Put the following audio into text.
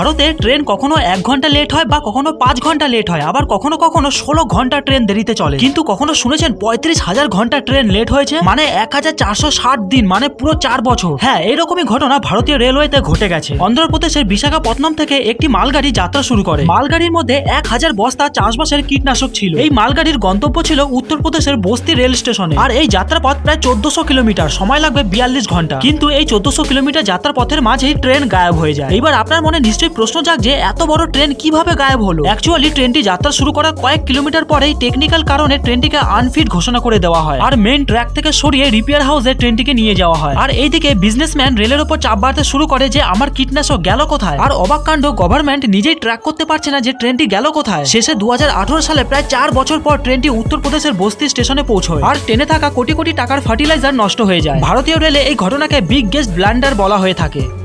ভারতে ট্রেন কখনো এক ঘণ্টা লেট হয় বা কখনো পাঁচ ঘণ্টা লেট হয়, আবার কখনো কখনো ষোলো ঘণ্টা ট্রেন দেরিতে চলে। কিন্তু কখনো শুনেছেন পঁয়ত্রিশ হাজার ঘণ্টা ট্রেন লেট হয়েছে? মানে এক হাজার চারশো ষাট দিন মানে পুরো চার বছর। হ্যাঁ এরকমই ঘটনা ভারতীয় রেলওয়েতে ঘটে গেছে। অন্ধ্রপ্রদেশের বিশাখাপত্তনম থেকে একটি মালগাড়ি যাত্রা শুরু করে। মালগাড়ির মধ্যে এক হাজার বস্তা চাষবাসের কীটনাশক ছিল। এই মালগাড়ির গন্তব্য ছিল উত্তরপ্রদেশের বস্তি রেল স্টেশনে। আর এই যাত্রাপথ প্রায় চোদ্দশো কিলোমিটার, সময় লাগবে বিয়াল্লিশ ঘণ্টা। কিন্তু এই চোদ্দশো কিলোমিটার যাত্রার পথের মাঝেই ট্রেন গায়েব হয়ে যায়। এবার আপনার মনে নিশ্চয়ই প্রশ্ন জাগ যে এত বড় ট্রেন কীভাবে গায়েব হলো? অ্যাকচুয়ালি ট্রেনটি যাত্রা শুরু করার কয়েক কিলোমিটার পরেই টেকনিক্যাল কারণে ট্রেনটিকে আনফিট ঘোষণা করে দেওয়া হয়। আর মেন ট্র্যাক থেকে সরিয়ে রিপেয়ার হাউসে ট্রেনটিকে নিয়ে যাওয়া হয়। আর এইদিকে বিজনেসম্যান রেলের ওপর চাপ বাড়তে শুরু করে যে, আমার কীটনাশক গেল কোথায়? আর অবাক কাণ্ড গভর্নমেন্ট নিজেই ট্র্যাক করতে পারছে না যে ট্রেনটি গেল কোথায়। শেষে দু হাজার আঠারো সালে প্রায় চার বছর পর ট্রেনটি উত্তরপ্রদেশের বস্তি স্টেশনে পৌঁছয়। আর ট্রেনে থাকা কোটি কোটি টাকার ফার্টিলাইজার নষ্ট হয়ে যায়। ভারতীয় রেলে এই ঘটনাকে বিগ গেস্ট ব্ল্যান্ডার বলা হয়ে থাকে।